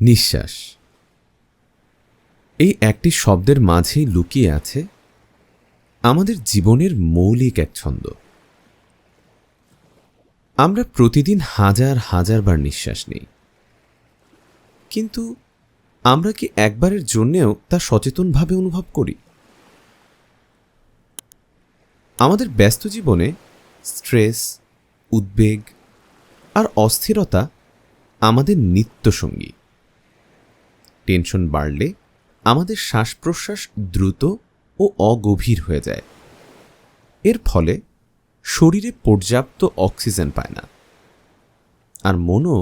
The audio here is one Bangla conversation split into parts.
নিঃশ্বাস। এই একটি শব্দের মাঝেই লুকিয়ে আছে আমাদের জীবনের মৌলিক এক ছন্দ। আমরা প্রতিদিন হাজার হাজার বার নিঃশ্বাস নিই। কিন্তু আমরা কি একবারের জন্যেও তা সচেতনভাবে অনুভব করি? আমাদের ব্যস্ত জীবনে স্ট্রেস, উদ্বেগ আর অস্থিরতা আমাদের নিত্যসঙ্গী। টেনশন বাড়লে আমাদের শ্বাস প্রশ্বাস দ্রুত ও অগভীর হয়ে যায়। এর ফলে শরীরে পর্যাপ্ত অক্সিজেন পায় না। আর মনও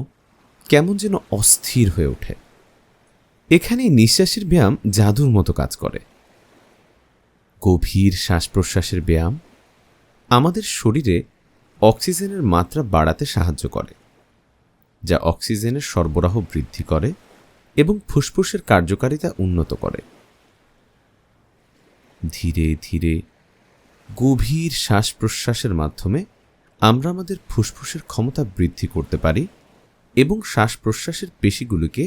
কেমন যেন অস্থির হয়ে ওঠে। এখানে নিঃশ্বাসের ব্যায়াম জাদুর মতো কাজ করে। গভীর শ্বাস প্রশ্বাসের ব্যায়াম আমাদের শরীরে অক্সিজেনের মাত্রা বাড়াতে সাহায্য করে, যা অক্সিজেনের সরবরাহ বৃদ্ধি করে এবং ফুসফুসের কার্যকারিতা উন্নত করে। ধীরে ধীরে, গভীর শ্বাস প্রশ্বাসের মাধ্যমে আমরা আমাদের ফুসফুসের ক্ষমতা বৃদ্ধি করতে পারি এবং শ্বাস প্রশ্বাসের পেশিগুলিকে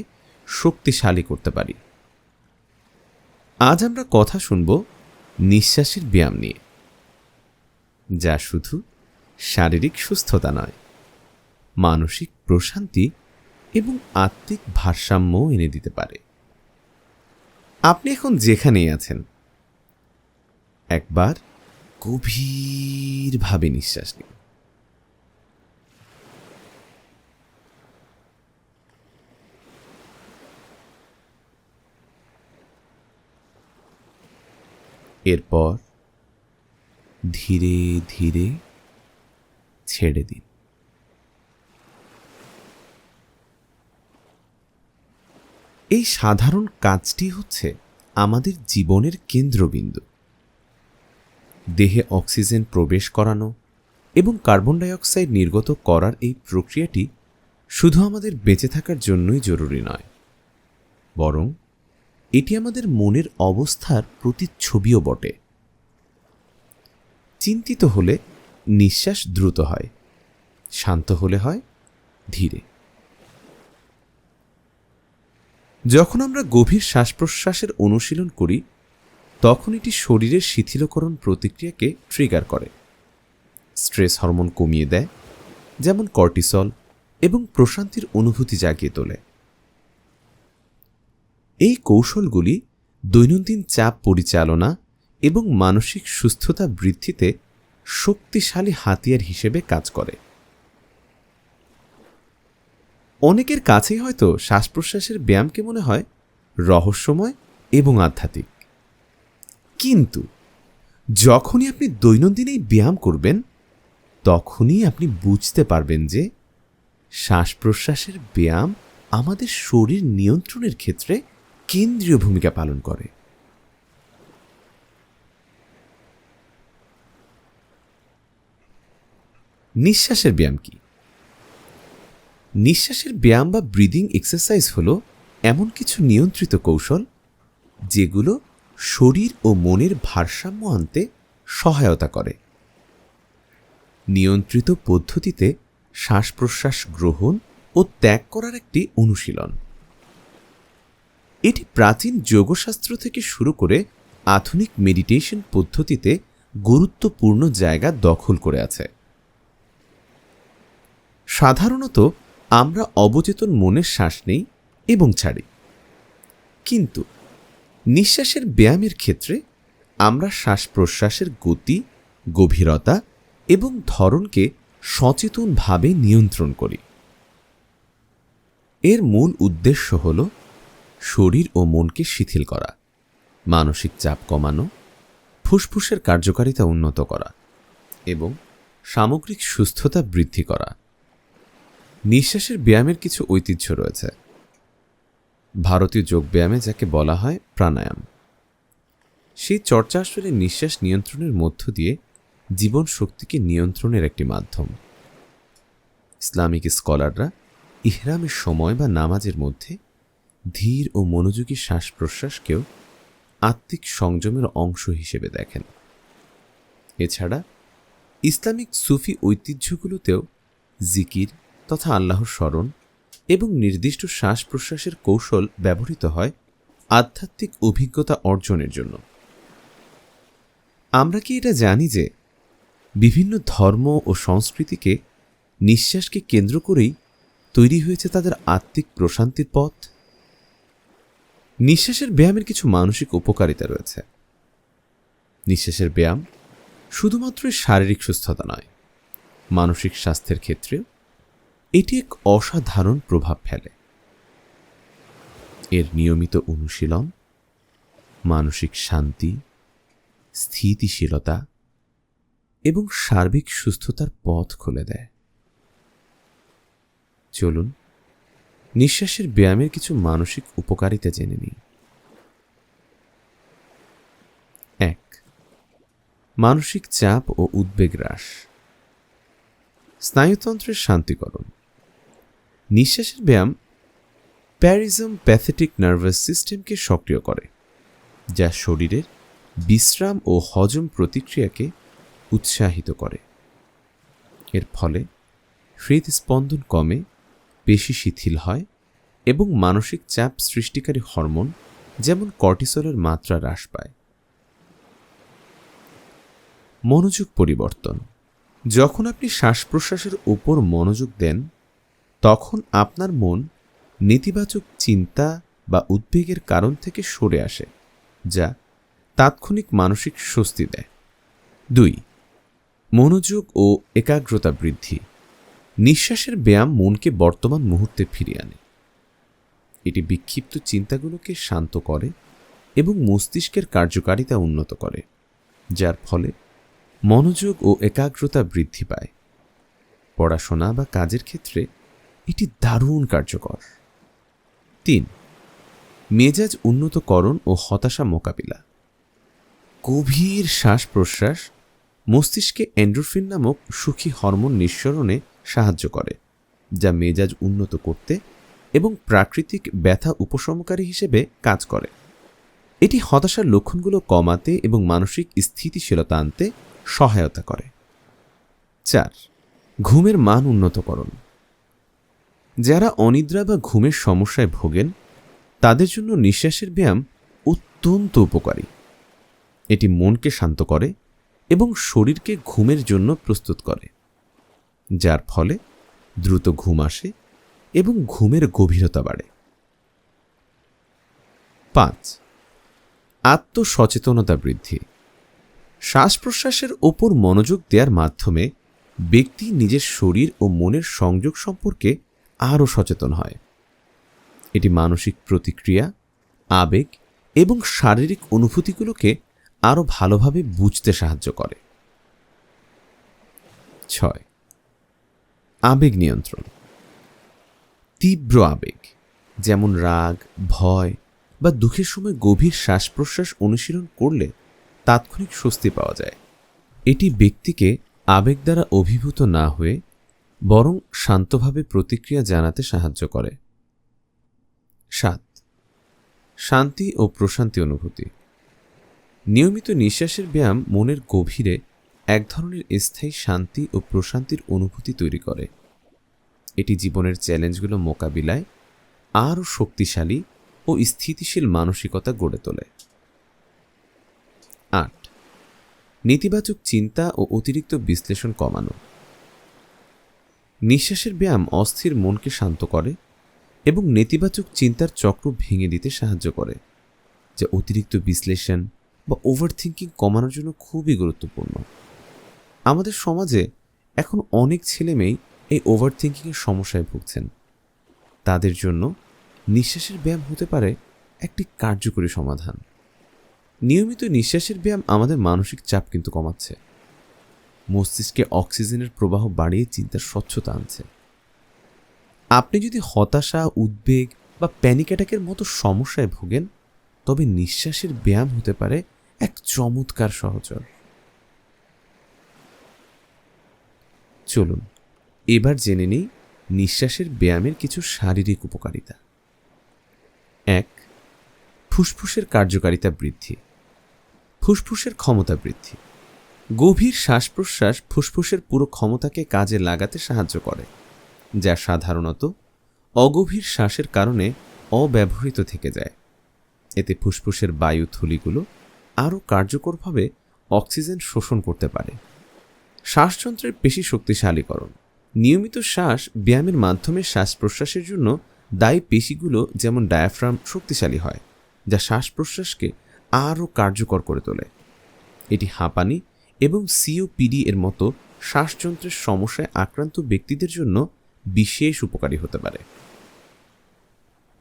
শক্তিশালী করতে পারি। আজ আমরা কথা শুনব নিঃশ্বাসের ব্যায়াম নিয়ে, যা শুধু শারীরিক সুস্থতা নয়, মানসিক প্রশান্তি এবং আত্মিক ভারসাম্য এনে দিতে পারে। আপনি এখন যেখানেই আছেন, একবার গভীরভাবে নিঃশ্বাস নিন। এরপর ধীরে ধীরে ছেড়ে দিন। এই সাধারণ কাজটি হচ্ছে আমাদের জীবনের কেন্দ্রবিন্দু। দেহে অক্সিজেন প্রবেশ করানো এবং কার্বন ডাইঅক্সাইড নির্গত করার এই প্রক্রিয়াটি শুধু আমাদের বেঁচে থাকার জন্যই জরুরি নয়, বরং এটি আমাদের মনের অবস্থার প্রতিচ্ছবিও বটে। চিন্তিত হলে নিঃশ্বাস দ্রুত হয়, শান্ত হলে হয় ধীরে। যখন আমরা গভীর শ্বাস প্রশ্বাসের অনুশীলন করি, তখন এটি শরীরের শিথিলকরণ প্রতিক্রিয়াকে ট্রিগার করে। স্ট্রেস হরমোন কমিয়ে দেয়, যেমন কর্টিসল এবং প্রশান্তির অনুভূতি জাগিয়ে তোলে। এই কৌশলগুলি দৈনন্দিন চাপ পরিচালনা এবং মানসিক সুস্থতা বৃদ্ধিতে শক্তিশালী হাতিয়ার হিসেবে কাজ করে। অনেকের কাছেই হয়তো শ্বাস প্রশ্বাসের ব্যায়ামকে মনে হয় রহস্যময় এবং আধ্যাত্মিক। কিন্তু যখনই আপনি দৈনন্দিন এই ব্যায়াম করবেন, তখনই আপনি বুঝতে পারবেন যে শ্বাস প্রশ্বাসের ব্যায়াম আমাদের শরীর নিয়ন্ত্রণের ক্ষেত্রে কেন্দ্রীয় ভূমিকা পালন করে। নিঃশ্বাসের ব্যায়াম কি? নিঃশ্বাসের ব্যায়াম বা ব্রিদিং এক্সারসাইজ হল এমন কিছু নিয়ন্ত্রিত কৌশল যেগুলো শরীর ও মনের ভারসাম্য আনতে সহায়তা করে। নিয়ন্ত্রিত পদ্ধতিতে শ্বাস প্রশ্বাস গ্রহণ ও ত্যাগ করার একটি অনুশীলন। এটি প্রাচীন যোগশাস্ত্র থেকে শুরু করে আধুনিক মেডিটেশন পদ্ধতিতে গুরুত্বপূর্ণ জায়গা দখল করে আছে। সাধারণত আমরা অবচেতন মনের শ্বাস নেই এবং ছাড়ি। কিন্তু নিঃশ্বাসের ব্যায়ামের ক্ষেত্রে আমরা শ্বাস প্রশ্বাসের গতি, গভীরতা এবং ধরনকে সচেতনভাবে নিয়ন্ত্রণ করি। এর মূল উদ্দেশ্য হল শরীর ও মনকে শিথিল করা, মানসিক চাপ কমানো, ফুসফুসের কার্যকারিতা উন্নত করা এবং সামগ্রিক সুস্থতা বৃদ্ধি করা। নিঃশ্বাসের ব্যায়ামের কিছু ঐতিহ্য রয়েছে। ভারতীয় যোগব্যায়ামে যাকে বলা হয় প্রাণায়াম। সেই চর্চা আসলে নিঃশ্বাস নিয়ন্ত্রণের মধ্য দিয়ে জীবন শক্তিকে নিয়ন্ত্রণের একটি মাধ্যম। ইসলামিক স্কলাররা ইহরামের সময় বা নামাজের মধ্যে ধীর ও মনোযোগী শ্বাস প্রশ্বাসকেও আত্মিক সংযমের অংশ হিসেবে দেখেন। এছাড়া ইসলামিক সুফি ঐতিহ্যগুলোতেও জিকির তথা আল্লাহর স্মরণ এবং নির্দিষ্ট শ্বাস প্রশ্বাসের কৌশল ব্যবহৃত হয় আধ্যাত্মিক অভিজ্ঞতা অর্জনের জন্য। আমরা কি এটা জানি যে বিভিন্ন ধর্ম ও সংস্কৃতিকে নিঃশ্বাসকে কেন্দ্র করেই তৈরি হয়েছে তাদের আত্মিক প্রশান্তির পথ? নিঃশ্বাসের ব্যায়ামের কিছু মানসিক উপকারিতা রয়েছে। নিঃশ্বাসের ব্যায়াম শুধুমাত্র শারীরিক সুস্থতা নয়, মানসিক স্বাস্থ্যের ক্ষেত্রেও এটি এক অসাধারণ প্রভাব ফেলে। এর নিয়মিত অনুশীলন, মানসিক শান্তি, স্থিতিশীলতা এবং সার্বিক সুস্থতার পথ খুলে দেয়। চলুন, নিঃশ্বাসের ব্যায়ামের কিছু মানসিক উপকারিতা জেনে নিই। এক, মানসিক চাপ ও উদ্বেগ হ্রাস। স্নায়ুতন্ত্রের শান্তিকরণ। নিঃশ্বাসের ব্যায়াম প্যারিজম প্যাথেটিক নার্ভাস সিস্টেমকে সক্রিয় করে, যা শরীরের বিশ্রাম ও হজম প্রতিক্রিয়াকে উৎসাহিত করে। এর ফলে হৃদস্পন্দন কমে, পেশি শিথিল হয় এবং মানসিক চাপ সৃষ্টিকারী হরমোন যেমন কর্টিসলের মাত্রা হ্রাস পায়। মনোযোগ পরিবর্তন। যখন আপনি শ্বাস প্রশ্বাসের উপর মনোযোগ দেন তখন আপনার মন নেতিবাচক চিন্তা বা উদ্বেগের কারণ থেকে সরে আসে, যা তাৎক্ষণিক মানসিক স্বস্তি দেয়। দুই, মনোযোগ ও একাগ্রতা বৃদ্ধি। নিঃশ্বাসের ব্যায়াম মনকে বর্তমান মুহূর্তে ফিরিয়ে আনে। এটি বিক্ষিপ্ত চিন্তাগুলোকে শান্ত করে এবং মস্তিষ্কের কার্যকারিতা উন্নত করে, যার ফলে মনোযোগ ও একাগ্রতা বৃদ্ধি পায়। পড়াশোনা বা কাজের ক্ষেত্রে এটি দারুণ কার্যকর। তিন, মেজাজ উন্নতকরণ ও হতাশা মোকাবিলা। গভীর শ্বাস প্রশ্বাস মস্তিষ্কে অ্যান্ড্রোফিন নামক সুখী হরমোন নিঃসরণে সাহায্য করে, যা মেজাজ উন্নত করতে এবং প্রাকৃতিক ব্যথা উপশমকারী হিসেবে কাজ করে। এটি হতাশার লক্ষণগুলো কমাতে এবং মানসিক স্থিতিশীলতা আনতে সহায়তা করে। চার, ঘুমের মান উন্নতকরণ। যারা অনিদ্রা বা ঘুমের সমস্যায় ভোগেন, তাদের জন্য নিঃশ্বাসের ব্যায়াম অত্যন্ত উপকারী। এটি মনকে শান্ত করে এবং শরীরকে ঘুমের জন্য প্রস্তুত করে, যার ফলে দ্রুত ঘুম আসে এবং ঘুমের গভীরতা বাড়ে। পাঁচ, আত্মসচেতনতা বৃদ্ধি। শ্বাস প্রশ্বাসের ওপর মনোযোগ দেওয়ার মাধ্যমে ব্যক্তি নিজের শরীর ও মনের সংযোগ সম্পর্কে আরও সচেতন হয়। এটি মানসিক প্রতিক্রিয়া, আবেগ এবং শারীরিক অনুভূতিগুলোকে আরও ভালোভাবে বুঝতে সাহায্য করে। ছয়, আবেগ নিয়ন্ত্রণ। তীব্র আবেগ, যেমন রাগ, ভয় বা দুঃখের সময় গভীর শ্বাস প্রশ্বাস অনুশীলন করলে তাৎক্ষণিক স্বস্তি পাওয়া যায়। এটি ব্যক্তিকে আবেগ দ্বারা অভিভূত না হয়ে বরং শান্তভাবে প্রতিক্রিয়া জানাতে সাহায্য করে। সাত। শান্তি ও প্রশান্তি অনুভূতি। নিয়মিত নিঃশ্বাসের ব্যায়াম মনের গভীরে এক ধরনের স্থায়ী শান্তি ও প্রশান্তির অনুভূতি তৈরি করে। এটি জীবনের চ্যালেঞ্জগুলো মোকাবিলায় আরও শক্তিশালী ও স্থিতিশীল মানসিকতা গড়ে তোলে। আট। নেতিবাচক চিন্তা ও অতিরিক্ত বিশ্লেষণ কমানো। নিঃশ্বাসের ব্যায়াম অস্থির মনকে শান্ত করে এবং নেতিবাচক চিন্তার চক্র ভেঙে দিতে সাহায্য করে, যা অতিরিক্ত বিশ্লেষণ বা ওভার থিঙ্কিং কমানোর জন্য খুবই গুরুত্বপূর্ণ। আমাদের সমাজে এখন অনেক ছেলেমেয়েই এই ওভার থিঙ্কিংয়ের সমস্যায় ভুগছেন। তাদের জন্য নিঃশ্বাসের ব্যায়াম হতে পারে একটি কার্যকরী সমাধান। নিয়মিত নিঃশ্বাসের ব্যায়াম আমাদের মানসিক চাপ কিন্তু কমাচ্ছে। মস্তিষ্কে অক্সিজেনের প্রবাহ বাড়িয়ে চিন্তার স্বচ্ছতা আনছে। আপনি যদি হতাশা, উদ্বেগ বা প্যানিক অ্যাটাকের মতো সমস্যায় ভোগেন, তবে নিঃশ্বাসের ব্যায়াম হতে পারে এক চমৎকার সহচর। চলুন, এবার জেনে নিই নিঃশ্বাসের ব্যায়ামের কিছু শারীরিক উপকারিতা। এক, ফুসফুসের কার্যকারিতা বৃদ্ধি। ফুসফুসের ক্ষমতা বৃদ্ধি। গভীর শ্বাস প্রশ্বাস ফুসফুসের পুরো ক্ষমতাকে কাজে লাগাতে সাহায্য করে, যা সাধারণত অগভীর শ্বাসের কারণে অব্যবহৃত থেকে যায়। এতে ফুসফুসের বায়ু থলিগুলো আরও কার্যকরভাবে অক্সিজেন শোষণ করতে পারে। শ্বাসযন্ত্রের পেশি শক্তিশালীকরণ। নিয়মিত শ্বাস ব্যায়ামের মাধ্যমে শ্বাস প্রশ্বাসের জন্য দায়ী পেশিগুলো যেমন ডায়াফ্রাম শক্তিশালী হয়, যা শ্বাস প্রশ্বাসকে আরও কার্যকর করে তোলে। এটি হাঁপানি এবং সিওপিডি এর মতো শ্বাসযন্ত্রের সমস্যায় আক্রান্ত ব্যক্তিদের জন্য বিশেষ উপকারী হতে পারে।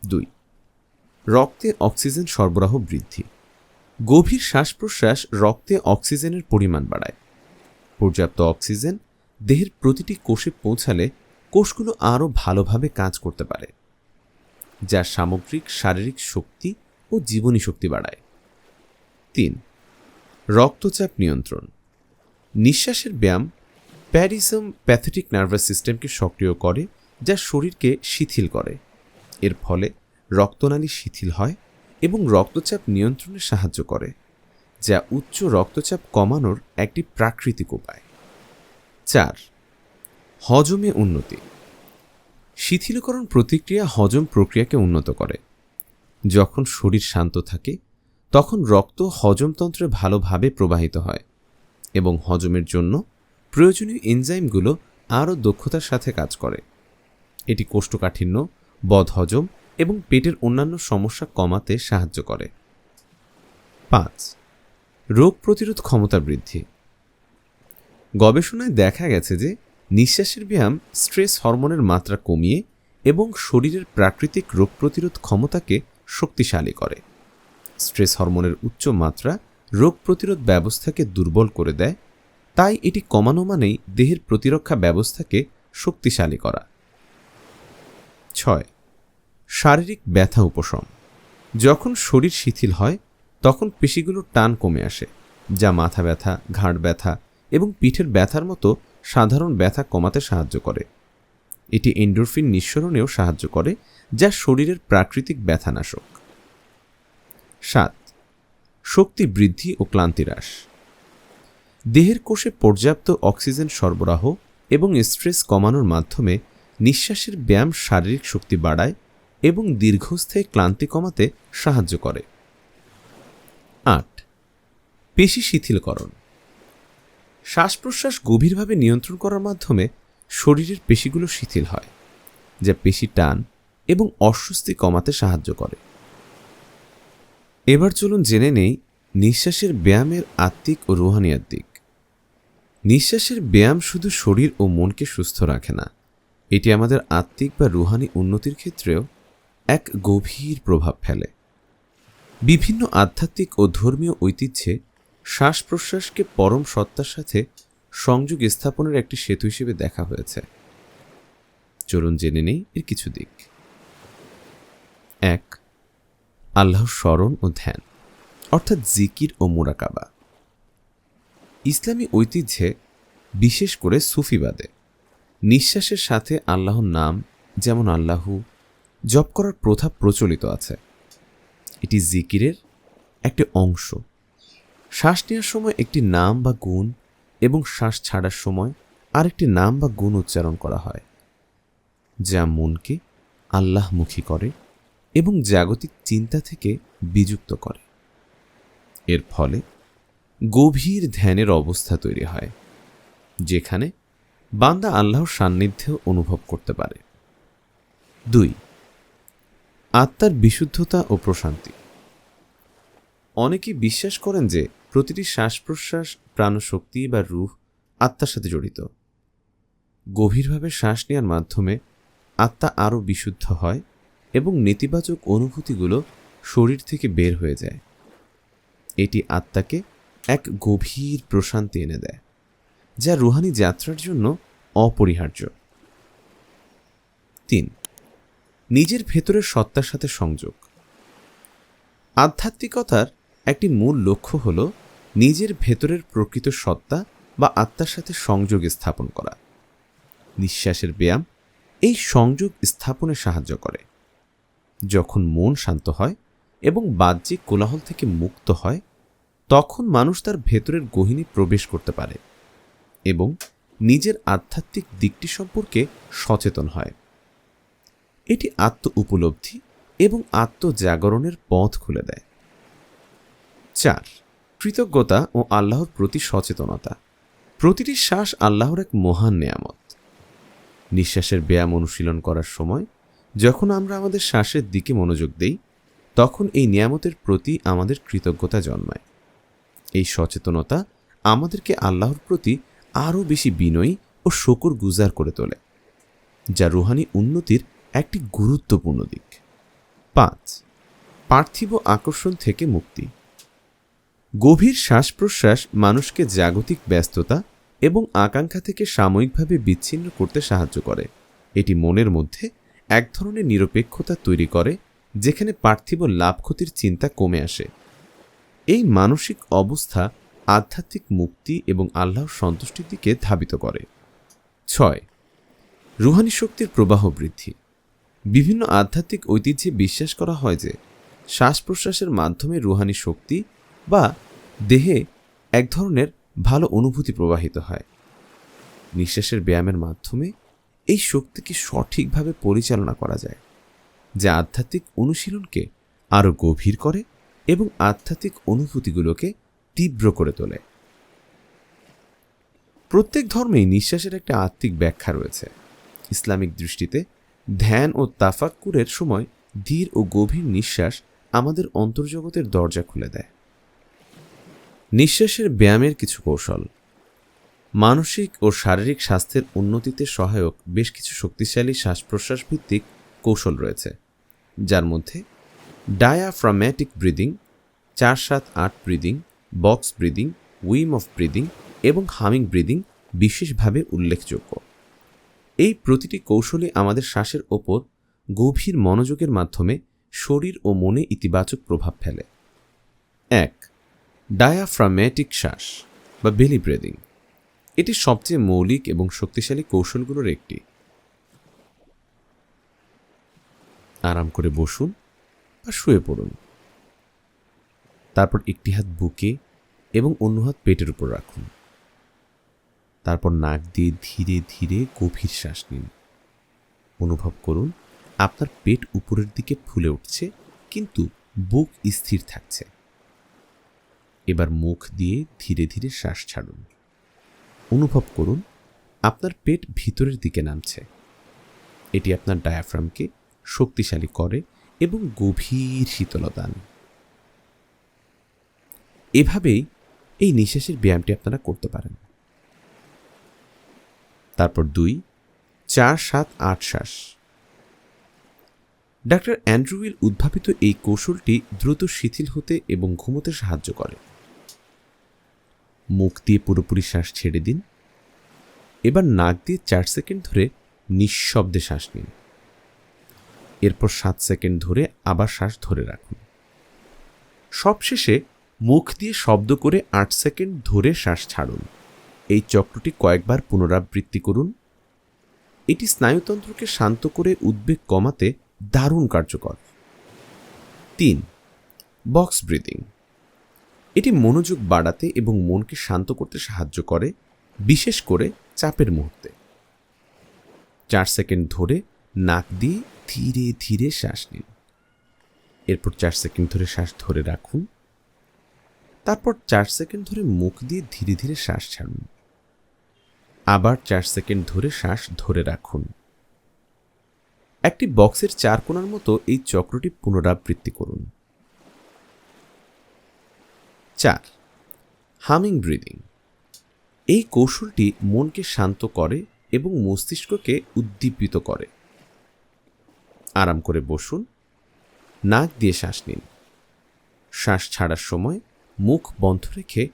দুই, রক্তে অক্সিজেন সরবরাহ বৃদ্ধি। গভীর শ্বাস প্রশ্বাস রক্তে অক্সিজেনের পরিমাণ বাড়ায়। পর্যাপ্ত অক্সিজেন দেহের প্রতিটি কোষে পৌঁছালে কোষগুলো আরও ভালোভাবে কাজ করতে পারে যা সামগ্রিক শারীরিক শক্তি ও জীবনী শক্তি বাড়ায়। তিন, রক্তচাপ নিয়ন্ত্রণ। নিঃশ্বাসের ব্যায়াম প্যারিসম প্যাথেটিক নার্ভাস সিস্টেমকে সক্রিয় করে, যা শরীরকে শিথিল করে। এর ফলে রক্তনালী শিথিল হয় এবং রক্তচাপ নিয়ন্ত্রণে সাহায্য করে, যা উচ্চ রক্তচাপ কমানোর একটি প্রাকৃতিক উপায়। চার, হজমে উন্নতি। শিথিলকরণ প্রতিক্রিয়া হজম প্রক্রিয়াকে উন্নত করে। যখন শরীর শান্ত থাকে, তখন রক্ত হজমতন্ত্রে ভালোভাবে প্রবাহিত হয়। এবং হজমের জন্য প্রয়োজনীয় এনজাইমগুলো আরও দক্ষতার সাথে কাজ করে। এটি কোষ্ঠকাঠিন্য, বদহজম এবং পেটের অন্যান্য সমস্যা কমাতে সাহায্য করে। পাঁচ, রোগ প্রতিরোধ ক্ষমতা বৃদ্ধি। গবেষণায় দেখা গেছে যে নিঃশ্বাসের ব্যায়াম স্ট্রেস হরমোনের মাত্রা কমিয়ে এবং শরীরের প্রাকৃতিক রোগ প্রতিরোধ ক্ষমতাকে শক্তিশালী করে। স্ট্রেস হরমোনের উচ্চ মাত্রা রোগ প্রতিরোধ ব্যবস্থাকে দুর্বল করে দেয়, তাই এটি কমানো মানেই দেহের প্রতিরক্ষা ব্যবস্থাকে শক্তিশালী করা। ছয়, শারীরিক ব্যথা উপশম। যখন শরীর শিথিল হয়, তখন পেশিগুলোর টান কমে আসে, যা মাথা ব্যথা, ঘাড় ব্যথা এবং পিঠের ব্যথার মতো সাধারণ ব্যথা কমাতে সাহায্য করে। এটি এন্ডোরফিন নিঃসরণেও সাহায্য করে, যা শরীরের প্রাকৃতিক ব্যথানাশক। সাত শক্তি বৃদ্ধি ও ক্লান্তি হ্রাস। দেহের কোষে পর্যাপ্ত অক্সিজেন সরবরাহ এবং স্ট্রেস কমানোর মাধ্যমে নিঃশ্বাসের ব্যায়াম শারীরিক শক্তি বাড়ায় এবং দীর্ঘস্থায়ী ক্লান্তি কমাতে সাহায্য করে। আট। পেশি শিথিলকরণ। শ্বাস প্রশ্বাস গভীরভাবে নিয়ন্ত্রণ করার মাধ্যমে শরীরের পেশিগুলো শিথিল হয়, যা পেশি টান এবং অস্বস্তি কমাতে সাহায্য করে। এবার চলুন জেনে নেই নিঃশ্বাসের ব্যায়ামের আত্মিক ও রুহানিয়ার দিক। নিঃশ্বাসের ব্যায়াম শুধু শরীর ও মনকে সুস্থ রাখে না, এটি আমাদের আত্মিক বা রুহানি উন্নতির ক্ষেত্রেও এক গভীর প্রভাব ফেলে। বিভিন্ন আধ্যাত্মিক ও ধর্মীয় ঐতিহ্যে শ্বাস প্রশ্বাসকে পরম সত্তার সাথে সংযোগ স্থাপনের একটি সেতু হিসেবে দেখা হয়েছে। চলুন জেনে নেই এর কিছু দিক। এক আল্লাহর স্মরণ ও ধ্যান, অর্থাৎ জিকির ও মোরাকাবা। ইসলামী ঐতিহ্যে বিশেষ করে সুফিবাদে নিঃশ্বাসের সাথে আল্লাহর নাম, যেমন আল্লাহু, জপ করার প্রথা প্রচলিত আছে। এটি জিকিরের একটি অংশ। শ্বাস নেওয়ার সময় একটি নাম বা গুণ এবং শ্বাস ছাড়ার সময় আরেকটি নাম বা গুণ উচ্চারণ করা হয়, যা মনকে আল্লাহমুখী করে এবং জাগতিক চিন্তা থেকে বিযুক্ত করে। এর ফলে গভীর ধ্যানের অবস্থা তৈরি হয়, যেখানে বান্দা আল্লাহর সান্নিধ্য অনুভব করতে পারে। দুই, আত্মার বিশুদ্ধতা ও প্রশান্তি। অনেকেই বিশ্বাস করেন যে প্রতিটি শ্বাস প্রশ্বাস প্রাণশক্তি বা রূহ আত্মার সাথে জড়িত। গভীরভাবে শ্বাস নেওয়ার মাধ্যমে আত্মা আরও বিশুদ্ধ হয় এবং নেতিবাচক অনুভূতিগুলো শরীর থেকে বের হয়ে যায়। এটি আত্মাকে এক গভীর প্রশান্তি এনে দেয়, যা রুহানি যাত্রার জন্য অপরিহার্য। তিন, নিজের ভেতরের সত্তার সাথে সংযোগ। আধ্যাত্মিকতার একটি মূল লক্ষ্য হল নিজের ভেতরের প্রকৃত সত্তা বা আত্মার সাথে সংযোগ স্থাপন করা। নিঃশ্বাসের ব্যায়াম এই সংযোগ স্থাপনে সাহায্য করে। যখন মন শান্ত হয় এবং বাহ্যিক কোলাহল থেকে মুক্ত হয়, তখন মানুষ তার ভেতরের গহিনী প্রবেশ করতে পারে এবং নিজের আধ্যাত্মিক দিকটি সম্পর্কে সচেতন হয়। এটি আত্ম উপলব্ধি এবং আত্মজাগরণের পথ খুলে দেয়। চার, কৃতজ্ঞতা ও আল্লাহর প্রতি সচেতনতা। প্রতিটি শ্বাস আল্লাহর এক মহান নেয়ামত। নিঃশ্বাসের ব্যায়াম অনুশীলন করার সময় যখন আমরা আমাদের শ্বাসের দিকে মনোযোগ দেই, তখন এই নিয়ামতের প্রতি আমাদের কৃতজ্ঞতা জন্মায়। এই সচেতনতা আমাদেরকে আল্লাহর প্রতি আরও বেশি বিনয়ী ও শকর গুজার করে তোলে, যা রুহানি উন্নতির একটি গুরুত্বপূর্ণ দিক। পাঁচ, পার্থিব আকর্ষণ থেকে মুক্তি। গভীর শ্বাস প্রশ্বাস মানুষকে জাগতিক ব্যস্ততা এবং আকাঙ্ক্ষা থেকে সাময়িকভাবে বিচ্ছিন্ন করতে সাহায্য করে। এটি মনের মধ্যে এক ধরনের নিরপেক্ষতা তৈরি করে, যেখানে পার্থিব লাভ ক্ষতির চিন্তা কমে আসে। এই মানসিক অবস্থা আধ্যাত্মিক মুক্তি এবং আল্লাহর সন্তুষ্টির দিকে ধাবিত করে। ছয়, রুহানি শক্তির প্রবাহ বৃদ্ধি। বিভিন্ন আধ্যাত্মিক ঐতিহ্যে বিশ্বাস করা হয় যে শ্বাস প্রশ্বাসের মাধ্যমে রুহানি শক্তি বা দেহে এক ধরনের ভালো অনুভূতি প্রবাহিত হয়। নিঃশ্বাসের ব্যায়ামের মাধ্যমে এই শক্তিকে সঠিকভাবে পরিচালনা করা যায়, যা আধ্যাত্মিক অনুশীলনকে আরও গভীর করে এবং আধ্যাত্মিক অনুভূতিগুলোকে তীব্র করে তোলে। প্রত্যেক ধর্মেই নিঃশ্বাসের একটা আত্মিক ব্যাখ্যা রয়েছে। ইসলামিক দৃষ্টিতে ধ্যান ও তাফাক্কুরের সময় ধীর ও গভীর নিঃশ্বাস আমাদের অন্তর্জগতের দরজা খুলে দেয়। নিঃশ্বাসের ব্যায়ামের কিছু কৌশল মানসিক ও শারীরিক স্বাস্থ্যের উন্নতিতে সহায়ক বেশ কিছু শক্তিশালী শ্বাস প্রশ্বাস ভিত্তিক কৌশল রয়েছে। যার মধ্যে ডায়াফ্রাম্যাটিক ব্রিদিং চার সাত আট breathing box breathing Wim Hof breathing এবং হামিং ব্রিদিং বিশেষভাবে উল্লেখযোগ্য। এই প্রতিটি কৌশলে আমাদের শ্বাসের ওপর গভীর মনোযোগের মাধ্যমে শরীর ও মনে ইতিবাচক প্রভাব ফেলে। এক ডায়াফ্রামেটিক শ্বাস বা বেলি ব্রেদিং এটি সবচেয়ে মৌলিক এবং শক্তিশালী কৌশলগুলোর একটি। আরাম করে বসুন বা শুয়ে পড়ুন। তারপর একটি হাত বুকে এবং অন্য হাত পেটের উপর রাখুন। তারপর নাক দিয়ে ধীরে ধীরে গভীর শ্বাস নিন। অনুভব করুন, আপনার পেট উপরের দিকে ফুলে উঠছে, কিন্তু বুক স্থির থাকছে। এবার মুখ দিয়ে ধীরে ধীরে শ্বাস ছাড়ুন। অনুভব করুন, আপনার পেট ভিতরের দিকে নামছে। এটি আপনার ডায়াফ্রামকে শক্তিশালী করে এবং গভীর শীতলতা আনে এভাবেই এই নিঃশ্বাসের ব্যায়ামটি আপনারা করতে পারেন। তারপর দুই, চার, সাত, আট, শ্বাস। ডাক্তার অ্যান্ড্রুইল উদ্ভাবিত এই কৌশলটি দ্রুত শিথিল হতে এবং ঘুমোতে সাহায্য করে। মুখ দিয়ে পুরোপুরি শ্বাস ছেড়ে দিন। এবার নাক দিয়ে চার সেকেন্ড ধরে নিঃশব্দে শ্বাস নিন। এরপর সাত সেকেন্ড ধরে আবার শ্বাস ধরে রাখুন। সবশেষে মুখ দিয়ে শব্দ করে আট সেকেন্ড ধরে শ্বাস ছাড়ুন। এই চক্রটি কয়েকবার পুনরাবৃত্তি করুন। এটি স্নায়ুতন্ত্রকে শান্ত করে উদ্বেগ কমাতে দারুণ কার্যকর। তিন, বক্স ব্রিদিং। এটি মনোযোগ বাড়াতে এবং মনকে শান্ত করতে সাহায্য করে, বিশেষ করে চাপের মুহূর্তে। চার সেকেন্ড ধরে নাক দিয়ে ধীরে ধীরে শ্বাস নিন। এরপর চার সেকেন্ড ধরে শ্বাস ধরে রাখুন। তারপর চার সেকেন্ড ধরে মুখ দিয়ে ধীরে ধীরে শ্বাস ছাড়ুন। আবার চার সেকেন্ড ধরে শ্বাস ধরে রাখুন। একটি বক্সের চার কোণার মতো এই চক্রটি পুনরাবৃত্তি করুন। চার হামিং ব্রিদিং। এই কৌশলটি মনকে শান্ত করে এবং মস্তিষ্ককে উদ্দীপিত করে। আরাম করে বসুন। নাক দিয়ে শ্বাস নিন। শ্বাস ছাড়ার সময় মুখ বন্ধ রেখে,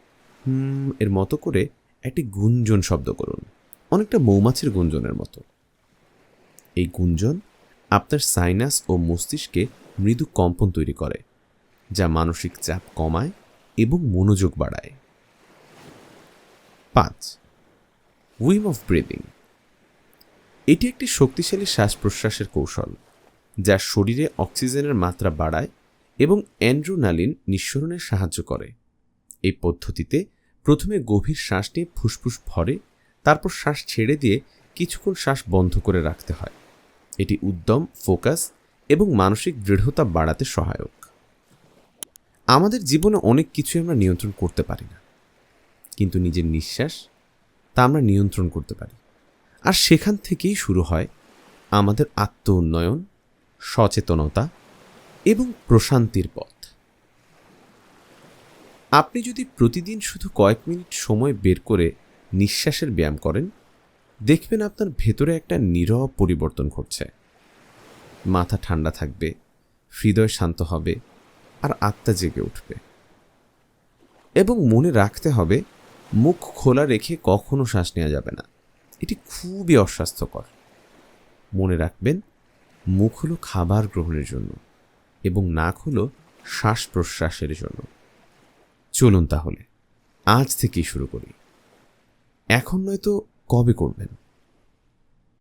হুম, এর মতো করে একটি গুঞ্জন শব্দ করুন। অনেকটা মৌমাছির গুঞ্জনের মতো। এই গুঞ্জন আপনার সাইনাস ও মস্তিষ্কে মৃদু কম্পন তৈরি করে, যা মানসিক চাপ কমায় এবং মনোযোগ বাড়ায়। পাঁচ, উইম অফ ব্রিদিং। এটি একটি শক্তিশালী শ্বাস প্রশ্বাসের কৌশল, যা শরীরে অক্সিজেনের মাত্রা বাড়ায় এবং অ্যান্ড্রোনালিন নিঃসরণে সাহায্য করে। এই পদ্ধতিতে প্রথমে গভীর শ্বাস নিয়ে ফুসফুস ভরে, তারপর শ্বাস ছেড়ে দিয়ে কিছুক্ষণ শ্বাস বন্ধ করে রাখতে হয়। এটি উদ্যম, ফোকাস এবং মানসিক দৃঢ়তা বাড়াতে সহায়ক। আমাদের জীবনে অনেক কিছুই আমরা নিয়ন্ত্রণ করতে পারি না। কিন্তু নিজের নিঃশ্বাস, তা আমরা নিয়ন্ত্রণ করতে পারি। আর সেখান থেকেই শুরু হয় আমাদের আত্ম উন্নয়ন সচেতনতা এবং প্রশান্তির পথ। আপনি যদি প্রতিদিন শুধু কয়েক মিনিট সময় বের করে নিঃশ্বাসের ব্যায়াম করেন, দেখবেন আপনার ভেতরে একটা নীরব পরিবর্তন ঘটছে। মাথা ঠান্ডা থাকবে, হৃদয় শান্ত হবে আর আত্মা জেগে উঠবে। এবং মনে রাখতে হবে, মুখ খোলা রেখে কখনো শ্বাস নেওয়া যাবে না। এটি খুবই অস্বাস্থ্যকর। মনে রাখবেন, মুখ হলো খাবার গ্রহণের জন্য এবং নাক হলো শ্বাস প্রশ্বাসের জন্য। চলুন তাহলে, আজ থেকেই শুরু করি। এখন নয়তো কবে করবেন?